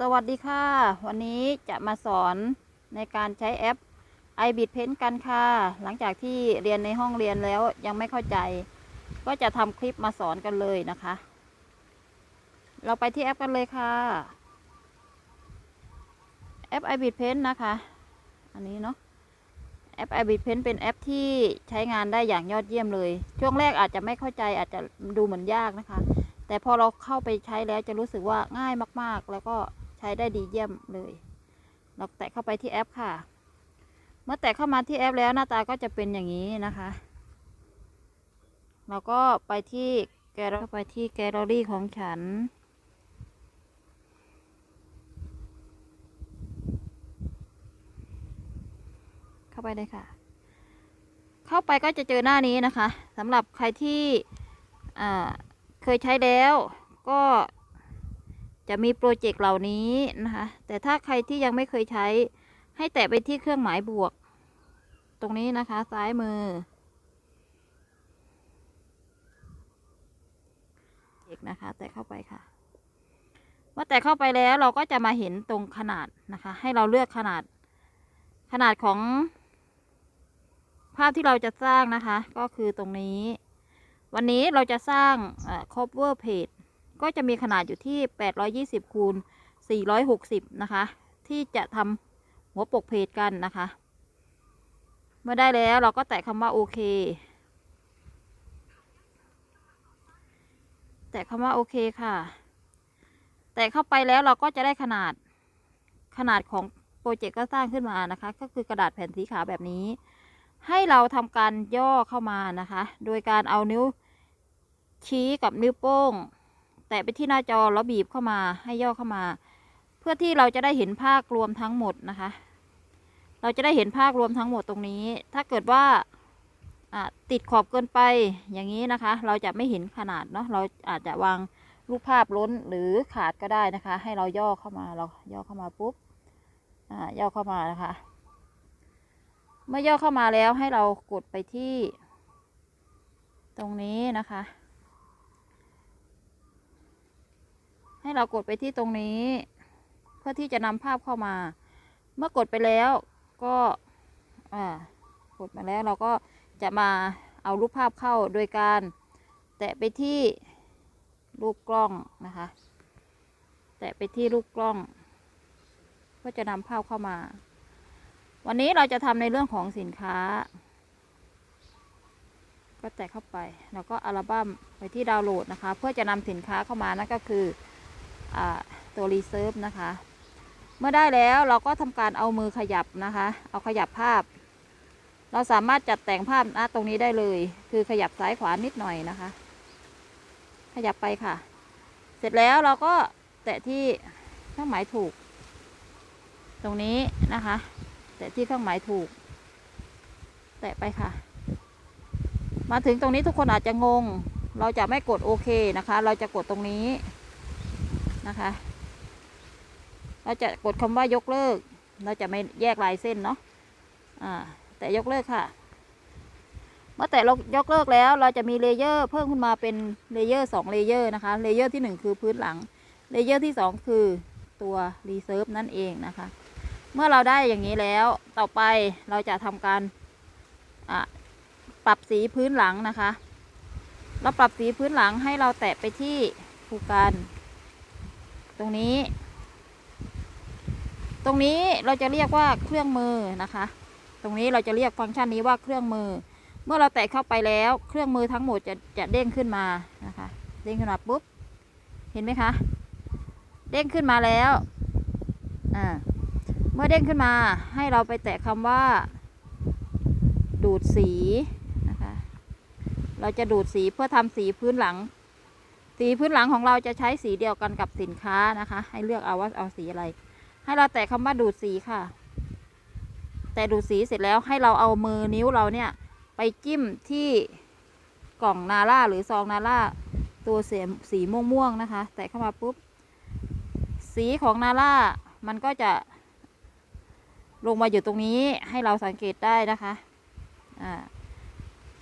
สวัสดีค่ะ วันนี้จะมาสอนในการใช้แอป i b i t Paint กันค่ะ หลังจากที่เรียนในห้องเรียนแล้วยังไม่เข้าใจ ก็จะทำคลิปมาสอนกันเลยนะคะ เราไปที่แอปกันเลยค่ะ แอป i b i t Paint นะคะ อันนี้เนาะแอป i b i t Paint เป็นแอปที่ใช้งานได้อย่างยอดเยี่ยมเลย ช่วงแรกอาจจะไม่เข้าใจอาจจะดูเหมือนยากนะคะแต่พอเราเข้าไปใช้แล้วจะรู้สึกว่าง่ายมาก ๆ แล้วก็ ช้ได้ดีเยี่ยมเลยเราแตะเข้าไปที่แอปค่ะ เมื่อแตะเข้ามาที่แอปแล้วหน้าตาก็จะเป็นอย่างนี้นะคะ เราก็ไปที่แกลไปที่แกลเลอรี่ของฉัน เข้าไปเลยค่ะ เข้าไปก็จะเจอหน้านี้นะคะสำหรับใครที่เคยใช้แล้วก็ จะมีโปรเจกต์เหล่านี้นะคะ แต่ถ้าใครที่ยังไม่เคยใช้ ให้แตะไปที่เครื่องหมายบวก ตรงนี้นะคะ ซ้ายมือเอกนะคะ แตะเข้าไปค่ะเมื่อแตะเข้าไปแล้วเราก็จะมาเห็นตรงขนาดนะคะ ให้เราเลือกขนาด ขนาดของภาพที่เราจะสร้างนะคะ ก็คือตรงนี้ วันนี้เราจะสร้างอ่อ cover page ก็จะมีขนาดอยู่ที่ 820คูณ460 นะคะ ที่จะทำหัวปกเพจกันนะคะ เมื่อได้แล้วเราก็แตะคำว่าโอเค แตะคำว่าโอเคค่ะ แตะเข้าไปแล้วเราก็จะได้ขนาดขนาดของโปรเจกต์ก็สร้างขึ้นมานะคะ ก็คือกระดาษแผ่นสีขาวแบบนี้ ให้เราทำการย่อเข้ามานะคะ โดยการเอานิ้วชี้กับนิ้วโป้ง แตะไปที่หน้าจอแล้วบีบเข้ามาให้ย่อเข้ามา เพื่อที่เราจะได้เห็นภาพรวมทั้งหมดนะคะ เราจะได้เห็นภาพรวมทั้งหมดตรงนี้ ถ้าเกิดว่าติดขอบเกินไปอย่างนี้นะคะ เราจะไม่เห็นขนาดเนาะเราอาจจะวางรูปภาพล้นหรือขาดก็ได้นะคะ ให้เราย่อเข้ามาเราย่อเข้ามาปุ๊บย่อเข้ามานะคะ เมื่อย่อเข้ามาแล้วให้เรากดไปที่ ตรงนี้นะคะ ให้เรากดไปที่ตรงนี้ เพื่อที่จะนำภาพเข้ามา เมื่อกดไปแล้วก็อ่ากดมาแล้วเราก็จะมาเอารูปภาพเข้าโดยการแตะไปที่รูปกล้องนะคะ แตะไปที่รูปกล้อง เพื่อจะนำภาพเข้ามา วันนี้เราจะทำในเรื่องของสินค้า ก็แตะเข้าไป แล้วก็อัลบั้มไปที่ดาวน์โหลดนะคะ เพื่อจะนำสินค้าเข้ามานั่นก็คือ ตัวรีเซิร์ฟนะคะ เมื่อได้แล้วเราก็ทำการเอามือขยับนะคะ เอาขยับภาพ เราสามารถจัดแต่งภาพณตรงนี้ได้เลย คือขยับซ้ายขวานิดหน่อยนะคะ ขยับไปค่ะ เสร็จแล้วเราก็แตะที่เครื่องหมายถูก ตรงนี้นะคะ แตะที่เครื่องหมายถูก แตะไปค่ะ มาถึงตรงนี้ทุกคนอาจจะงง เราจะไม่กดโอเคนะคะ เราจะกดตรงนี้ นะคะ เราจะกดคำว่ายกเลิก เราจะไม่แยกลายเส้นเนาะอ่าแต่ยกเลิกค่ะ เมื่อแต่เรายกเลิกแล้วเราจะมีเลเยอร์เพิ่มขึ้นมาเป็นเลเยอร์สองเลเยอร์นะคะ เลเยอร์ที่หนึ่งคือพื้นหลัง เลเยอร์ที่สองคือตัวรีเซิร์ฟนั่นเองนะคะ เมื่อเราได้อย่างนี้แล้วต่อไปเราจะทำการอะปรับสีพื้นหลังนะคะ เราปรับสีพื้นหลังให้เราแตะไปที่ภูการ ตรงนี้ ตรงนี้เราจะเรียกว่าเครื่องมือนะคะ ตรงนี้เราจะเรียกฟังก์ชันนี้ว่าเครื่องมือ เมื่อเราแตะเข้าไปแล้ว เครื่องมือทั้งหมดจะจะเด้งขึ้นมานะคะ เด้งขึ้นมาปุ๊บ เห็นไหมคะ เด้งขึ้นมาแล้ว อ่า เมื่อเด้งขึ้นมาให้เราไปแตะคำว่า ดูดสีนะคะ เราจะดูดสีเพื่อทำสีพื้นหลัง สีพื้นหลังของเราจะใช้สีเดียวกันกับสินค้านะคะ ให้เลือกเอาว่าเอาสีอะไร ให้เราแตะคำว่าดูดสีค่ะ แต่ดูดสีเสร็จแล้วให้เราเอามือนิ้วเราเนี่ยไปจิ้มที่กล่องนาล่าหรือซองนาล่าตัวเสียสีม่วงๆนะคะ แตะเข้ามาปุ๊บ สีของนาล่ามันก็จะลงมาอยู่ตรงนี้ให้เราสังเกตได้นะคะ อ่า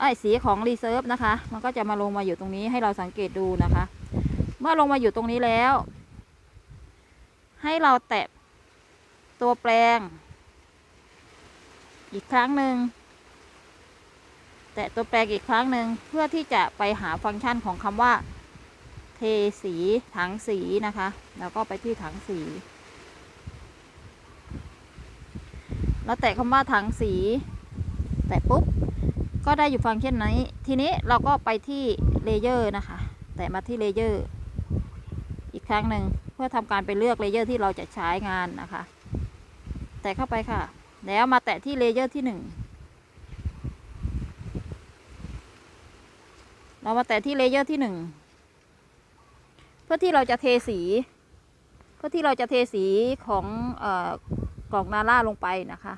ไอ้สีของรีเซิร์ฟนะคะ มันก็จะมาลงมาอยู่ตรงนี้ให้เราสังเกตดูนะคะ เมื่อลงมาอยู่ตรงนี้แล้ว ให้เราแตะตัวแปลง อีกครั้งหนึ่งแตะตัวแปลงอีกครั้งหนึ่งเพื่อที่จะไปหาฟังก์ชันของคำว่า เทสีถังสีนะคะ แล้วก็ไปที่ถังสีเราแตะคำว่าถังสี แตะปุ๊บ ก็ได้อยู่ฟังก์ชันนี้ทีนี้เราก็ไปที่เลเยอร์นะคะ แตะมาที่เลเยอร์อีกครั้งหนึ่งเพื่อทำการไปเลือกเลเยอร์ที่เราจะใช้งานนะคะ แตะเข้าไปค่ะ แล้วมาแตะที่เลเยอร์ที่หนึ่งเรามาแตะที่เลเยอร์ที่หนึ่งเพื่อที่เราจะเทสี เพื่อที่เราจะเทสีของออกล่องนาล่าลงไปนะคะ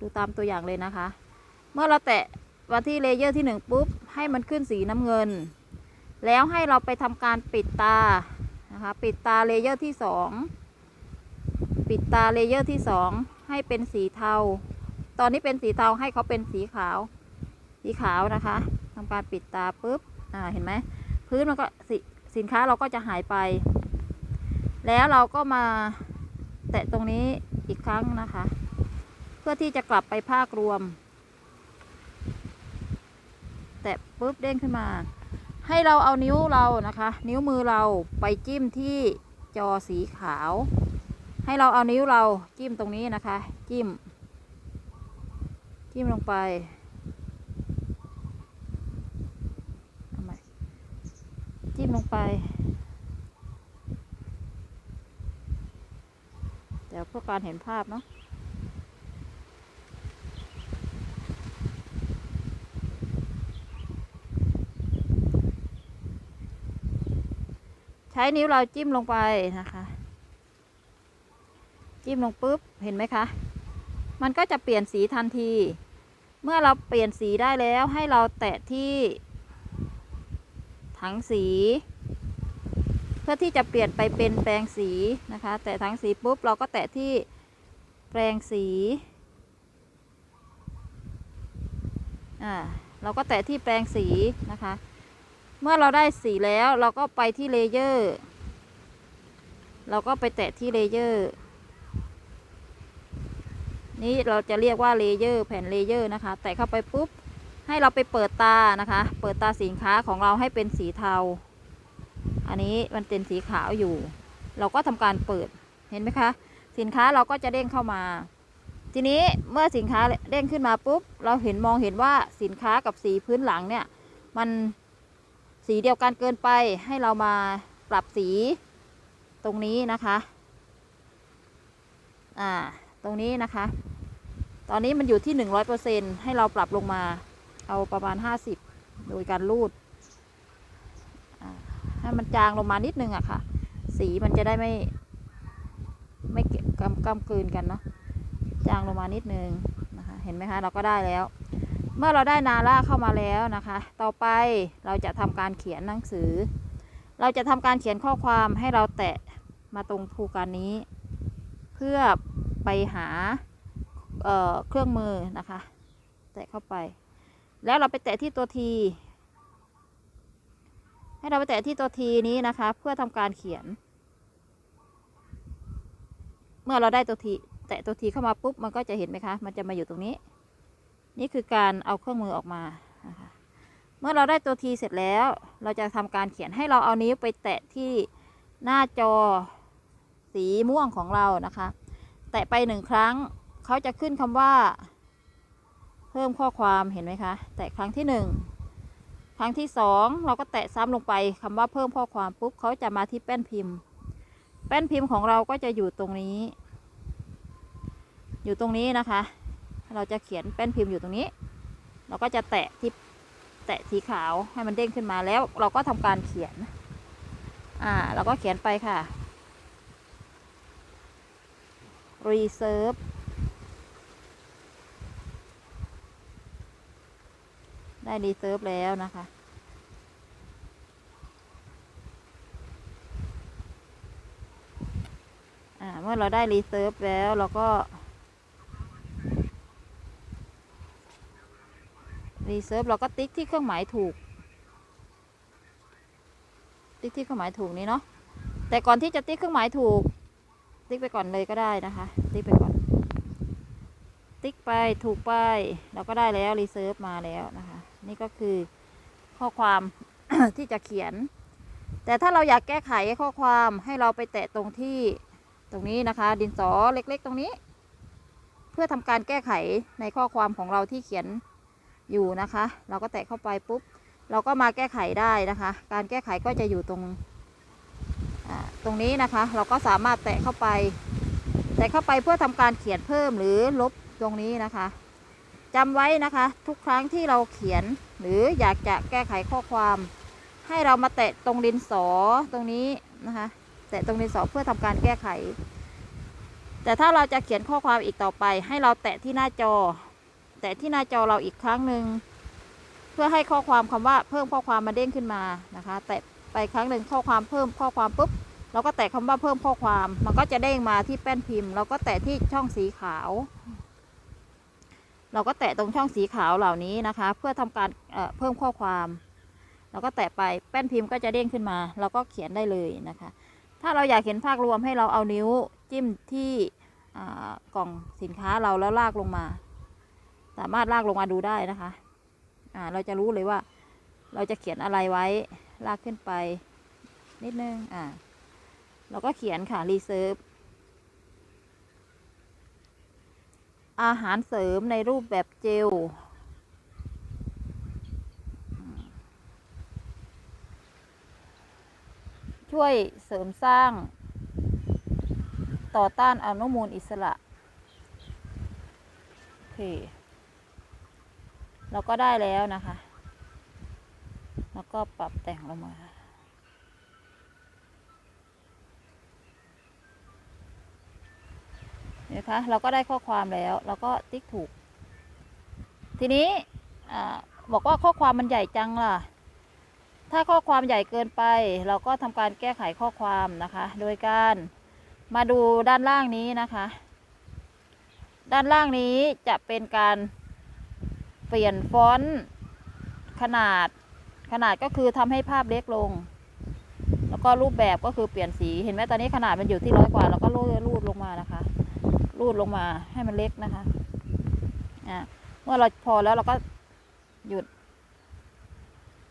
ดูตามตัวอย่างเลยนะคะ เมื่อเราแตะมาที่เลเยอร์ที่หนึ่งปุ๊บ ให้มันขึ้นสีน้ำเงิน แล้วให้เราไปทำการปิดตา นะคะ ปิดตาเลเยอร์ที่สองปิดตาเลเยอร์ที่สองให้เป็นสีเทา ตอนนี้เป็นสีเทาให้เขาเป็นสีขาว สีขาวนะคะทำการปิดตาปุ๊บ อ่า เห็นไหม พื้นมันก็สสินค้าเราก็จะหายไป แล้วเราก็มาแตะตรงนี้อีกครั้งนะคะ เพื่อที่จะกลับไปภาครวม แตะปุ๊บเด้งขึ้นมา ให้เราเอานิ้วเรานะคะ นิ้วมือเราไปจิ้มที่จอสีขาว ให้เราเอานิ้วเราจิ้มตรงนี้นะคะ จิ้ม จิ้มลงไปเอาใหม่จิ้มลงไปเดี๋ยวเพื่อการเห็นภาพเนาะ ช้นิ้วเราจิ้มลงไปนะคะ จิ้มลงปุ๊บเห็นไหมคะ มันก็จะเปลี่ยนสีทันที เมื่อเราเปลี่ยนสีได้แล้วให้เราแตะที่ถังสี เพื่อที่จะเปลี่ยนไปเป็นแปรงสีนะคะ แตะถังสีปุ๊บเราก็แตะที่แปรงสีอ่าเราก็แตะที่แปรงสีนะคะ เมื่อเราได้สีแล้วเราก็ไปที่เลเยอร์ เราก็ไปแตะที่เลเยอร์ นี่เราจะเรียกว่าเลเยอร์แผ่นเลเยอร์นะคะ แตะเข้าไปปุ๊บ ให้เราไปเปิดตานะคะ เปิดตาสินค้าของเราให้เป็นสีเทา อันนี้มันเป็นสีขาวอยู่ เราก็ทำการเปิด เห็นไหมคะ สินค้าเราก็จะเด้งเข้ามา ทีนี้เมื่อสินค้าเด้งขึ้นมาปุ๊บ เราเห็นมองเห็นว่าสินค้ากับสีพื้นหลังเนี่ย มัน สีเดียวกันเกินไปให้เรามาปรับสีตรงนี้นะคะ อ่า ตรงนี้นะคะ ตอนนี้มันอยู่ที่หนึ่งร้อยเปอร์เซ็นให้เราปรับลงมา เอาประมาณห้าสิบโดยการรูด ให้มันจางลงมานิดนึงอะค่ะ สีมันจะได้ไม่ ไม่กำกำกืนกันเนาะ จางลงมานิดนึงนะคะ เห็นไหมคะ เราก็ได้แล้ว เมื่อเราได้นาล่าเข้ามาแล้วนะคะ ต่อไปเราจะทำการเขียนหนังสือ เราจะทำการเขียนข้อความให้เราแตะมาตรงภูการนี้ เพื่อไปหาเเครื่องมือนะคะ แตะเข้าไป แล้วเราไปแตะที่ตัวทีให้เราไปแตะที่ตัวทีนี้นะคะ เพื่อทำการเขียน เมื่อเราได้ตัวทีแตะตัวทีเข้ามาปุ๊บมันก็จะเห็นไหมคะ มันจะมาอยู่ตรงนี้ นี่คือการเอาเครื่องมือออกมานะคะเมื่อเราได้ตัวทีเสร็จแล้ว เราจะทำการเขียนให้เราเอานิ้วไปแตะที่หน้าจอสีม่วงของเรานะคะ แตะไปหนึ่งครั้งเขาจะขึ้นคำว่า เพิ่มข้อความเห็นไหมคะ แตะครั้งที่หนึ่งครั้งที่สองเราก็แตะซ้ำลงไปคำว่าเพิ่มข้อความปุ๊บเขาจะมาที่แป้นพิมพ์ แป้นพิมพ์ของเราก็จะอยู่ตรงนี้ อยู่ตรงนี้นะคะ เราจะเขียนแป้นพิมพ์อยู่ตรงนี้ เราก็จะแตะที่แตะสีขาวให้มันเด้งขึ้นมาแล้วเราก็ทำการเขียน อ่าเราก็เขียนไปค่ะ reserve ได้ reserve แล้วนะคะอ่าเมื่อเราได้ reserve แล้วเราก็ รีเซิร์ฟเราก็ติ๊กที่เครื่องหมายถูก ติ๊กที่เครื่องหมายถูกนี้เนาะแต่ก่อนที่จะติ๊กเครื่องหมายถูก ติ๊กไปก่อนเลยก็ได้นะคะ ติ๊กไปก่อน ติ๊กไปถูกไปเราก็ได้แล้วรีเซิร์ฟมาแล้วนะคะ นี่ก็คือข้อความที่จะเขียน แต่ถ้าเราอยากแก้ไขข้อความให้เราไปแตะตรงที่ตรงนี้นะคะ ดินสอเล็กๆ ตรงนี้ เพื่อทำการแก้ไขในข้อความของเราที่เขียน อยู่นะคะ เราก็แตะเข้าไปปุ๊บ เราก็มาแก้ไขได้นะคะ การแก้ไขก็จะอยู่ตรงตรงนี้นะคะ เราก็สามารถแตะเข้าไป แตะเข้าไปเพื่อทำการเขียนเพิ่มหรือลบตรงนี้นะคะจำไว้นะคะ ทุกครั้งที่เราเขียนหรืออยากจะแก้ไขข้อความ ให้เรามาแตะตรงดินสอตรงนี้นะคะ แตะตรงดินสอเพื่อทำการแก้ไขแต่ถ้าเราจะเขียนข้อความอีกต่อไป ให้เราแตะที่หน้าจอ แตะที่หน้าจอเราอีกครั้งหนึ่งเพื่อให้ข้อความคำว่าเพิ่มข้อความมาเด้งขึ้นมานะคะ แตะไปครั้งหนึ่งข้อความเพิ่มข้อความปุ๊บเราก็แตะคำว่าเพิ่มข้อความ มันก็จะเด้งมาที่แป้นพิมพ์ เราก็แตะที่ช่องสีขาว เราก็แตะตรงช่องสีขาวเหล่านี้นะคะ เพื่อทำการเเพิ่มข้อความเราก็แตะไปแป้นพิมพ์ก็จะเด้งขึ้นมา เราก็เขียนได้เลยนะคะ ถ้าเราอยากเห็นภาพรวมให้เราเอานิ้วจิ้มที่กล่องสินค้าเราแล้วลากลงมา สามารถลากลงมาดูได้นะคะ อ่า เราจะรู้เลยว่า เราจะเขียนอะไรไว้ ลากขึ้นไป นิดนึง อ่า เราก็เขียนค่ะ รีเซิร์ฟ อาหารเสริมในรูปแบบเจล ช่วยเสริมสร้าง ต่อต้านอนุมูลอิสระ โอเค เราก็ได้แล้วนะคะ แล้วก็ปรับแต่งลงมาเห็นไหมคะเราก็ได้ข้อความแล้วเราก็ติ๊กถูก ทีนี้บอกว่าข้อความมันใหญ่จังล่ะ ถ้าข้อความใหญ่เกินไป เราก็ทำการแก้ไขข้อความนะคะ โดยการมาดูด้านล่างนี้นะคะ ด้านล่างนี้จะเป็นการ เปลี่ยนฟอนต์ขนาดขนาดก็คือทำให้ภาพเล็กลง แล้วก็รูปแบบก็คือเปลี่ยนสีเห็นไหมตอนนี้ขนาดมันอยู่ที่ร้อยกว่าเราก็รูดรูดลงมานะคะ รูดลงมาให้มันเล็กนะคะอ่าเมื่อเราพอแล้วเราก็หยุด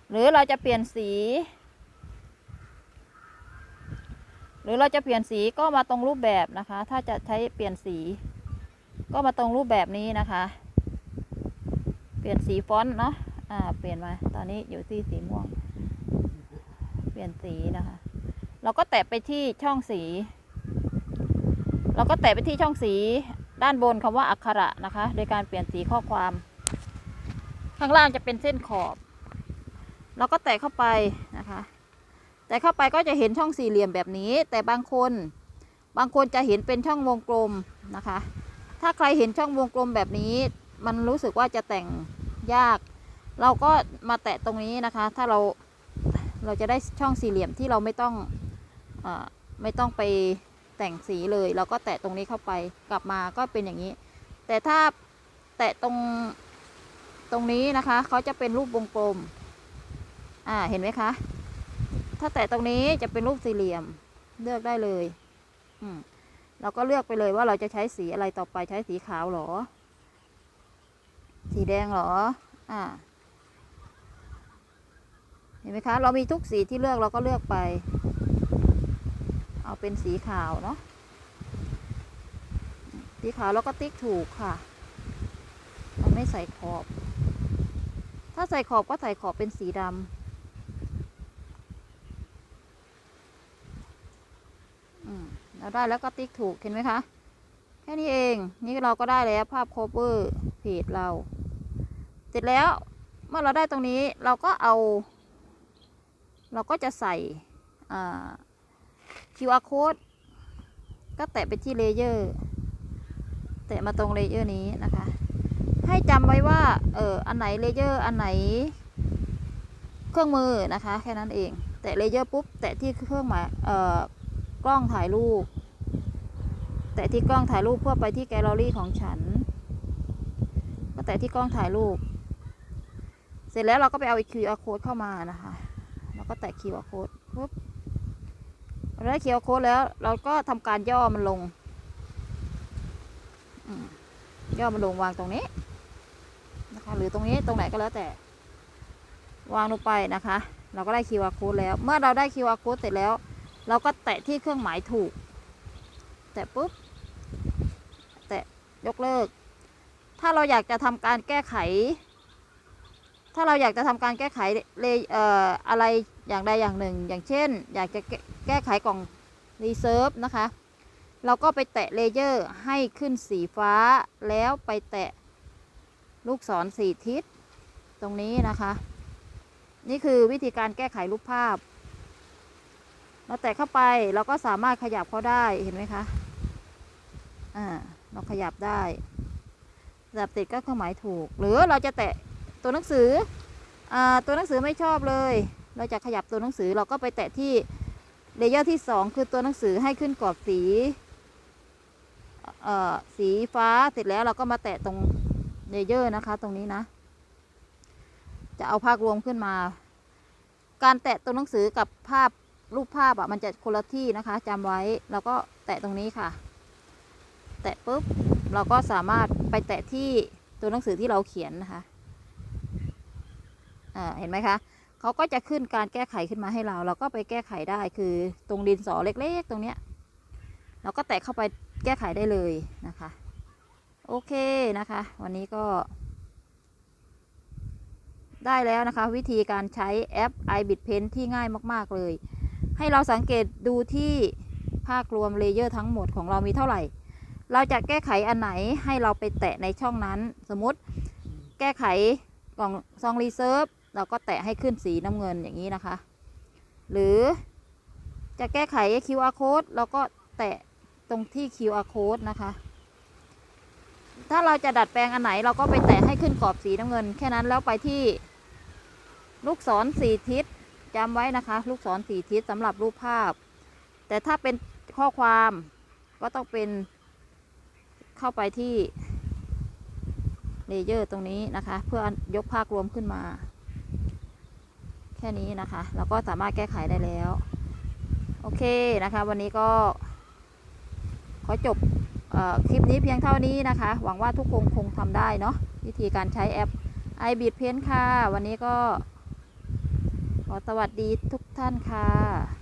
หรือเราจะเปลี่ยนสี หรือเราจะเปลี่ยนสีก็มาตรงรูปแบบนะคะ ถ้าจะใช้เปลี่ยนสี ก็มาตรงรูปแบบนี้นะคะ เปลี่ยนสีฟอนต์เนาะ อ่า เปลี่ยนมา ตอนนี้อยู่ที่สีม่วง เปลี่ยนสีนะคะ เราก็แตะไปที่ช่องสี เราก็แตะไปที่ช่องสีด้านบนคำว่าอักขระนะคะ โดยการเปลี่ยนสีข้อความ ข้างล่างจะเป็นเส้นขอบ เราก็แตะเข้าไปนะคะ แต่เข้าไปก็จะเห็นช่องสี่เหลี่ยมแบบนี้ แต่บางคน บางคนจะเห็นเป็นช่องวงกลมนะคะ ถ้าใครเห็นช่องวงกลมแบบนี้ มันรู้สึกว่าจะแต่งยาก เราก็มาแตะตรงนี้นะคะ ถ้าเราเราจะได้ช่องสี่เหลี่ยมที่เราไม่ต้องอไม่ต้องไปแต่งสีเลย เราก็แตะตรงนี้เข้าไปกลับมาก็เป็นอย่างนี้ แต่ถ้าแตะตรงตรงนี้นะคะเขาจะเป็นรูปวงกลม อ่าเห็นไหมคะ ถ้าแตะตรงนี้จะเป็นรูปสี่เหลี่ยมเลือกได้เลย อืมเราก็เลือกไปเลยว่าเราจะใช้สีอะไรต่อไปใช้สีขาวหรอ สีแดงเหรอ อ่า เห็นไหมคะ เรามีทุกสีที่เลือกเราก็เลือกไป เอาเป็นสีขาวเนาะ สีขาวแล้วก็ติ๊กถูกค่ะมันไม่ใส่ขอบ ถ้าใส่ขอบก็ใส่ขอบเป็นสีดำเราได้แล้วก็ติ๊กถูกเห็นไหมคะ แค่นี้เอง นี่เราก็ได้แล้วภาพโคเวอร์ เพจเรา เสร็จแล้วเมื่อเราได้ตรงนี้เราก็เอา เราก็จะใส่ QR code ก็แตะไปที่เลเยอร์แตะมาตรงเลเยอร์นี้นะคะ ให้จำไว้ว่า เอออันไหนเลเยอร์อันไหน เครื่องมือนะคะ แค่นั้นเอง แตะเลเยอร์ปุ๊บ แตะที่เครื่องหมายเอ่อกล้องถ่ายรูป แตะที่กล้องถ่ายรูปเพื่อไปที่แกลเลอรี่ของฉัน แตะที่กล้องถ่ายรูป เสร็จแล้วเราก็ไปเอา QR code เข้ามานะคะ แล้วก็แตะ QR code ปุ๊บเราได้ QR code แล้ว เราก็ทำการย่อมันลง ย่อมันลงวางตรงนี้นะคะ หรือตรงนี้ตรงไหนก็แล้วแต่ วางลงไปนะคะ เราก็ได้ QR code แล้ว เมื่อเราได้ QR code เสร็จแล้ว เราก็แตะที่เครื่องหมายถูก แตะปุ๊บ แตะยกเลิก ถ้าเราอยากจะทำการแก้ไข ถ้าเราอยากจะทำการแก้ไขเลเอ่ออะไรอย่างใดอย่างหนึ่ง อย่างเช่น อยากจะแก้ไขกล่องรีเซิร์ฟนะคะ เราก็ไปแตะเลเยอร์ให้ขึ้นสีฟ้าแล้วไปแตะลูกศรสีทิศตรงนี้นะคะ นี่คือวิธีการแก้ไขรูปภาพ เราแตะเข้าไปเราก็สามารถขยับเขาได้เห็นไหมคะ อ่า เราขยับได้ ขยับติดก็เครื่องหมายถูก หรือเราจะแตะตัวหนังสืออตัวหนังสือไม่ชอบเลย เราจะขยับตัวหนังสือเราก็ไปแตะที่เลเยอร์ที่สองคือตัวหนังสือให้ขึ้นกรอบสีสีฟ้าเสร็จแล้วเราก็มาแตะตรงเลเยอร์นะคะ ตรงนี้นะ จะเอาภาพรวมขึ้นมา การแตะตัวหนังสือกับภาพรูปภาพอะมันจะคนละที่นะคะจำไว้แล้วก็แตะตรงนี้ค่ะ แตะปุ๊บ เราก็สามารถไปแตะที่ตัวหนังสือที่เราเขียนนะคะอ่าเห็นไหมคะเขาก็จะขึ้นการแก้ไขขึ้นมาให้เรา เราก็ไปแก้ไขได้คือตรงดินสอเล็กๆ ตรงเนี้ยเราก็แตะเข้าไปแก้ไขได้เลยนะคะ โอเคนะคะ วันนี้ก็ ได้แล้วนะคะ วิธีการใช้แอป iBit Pen ที่ง่ายมาก ๆ เลย ให้เราสังเกตดูที่ภาครวมเลเยอร์ทั้งหมดของเรามีเท่าไหร่ เราจะแก้ไขอันไหนให้เราไปแตะในช่องนั้น สมมติแก้ไขกล่องซองรีเซิร์ฟเราก็แตะให้ขึ้นสีน้ำเงินอย่างนี้นะคะ หรือจะแก้ไข QR code เราก็แตะตรงที่ QR code นะคะ ถ้าเราจะดัดแปลงอันไหนเราก็ไปแตะให้ขึ้นกรอบสีน้ำเงิน แค่นั้นแล้วไปที่ลูกศรสีทิศจำไว้นะคะ ลูกศรสีทิศสำหรับรูปภาพ แต่ถ้าเป็นข้อความก็ต้องเป็น เข้าไปที่เลเยอร์ตรงนี้นะคะ เพื่อยกภาพรวมขึ้นมา แค่นี้นะคะ เราก็สามารถแก้ไขได้แล้ว โอเคนะคะ วันนี้ก็ ขอจบอคลิปนี้เพียงเท่านี้นะคะ หวังว่าทุกคนคงทำได้เนาะวิธีการใช้แอป iBit Pen ค่ะ วันนี้ก็ ขอสวัสดีทุกท่านค่ะ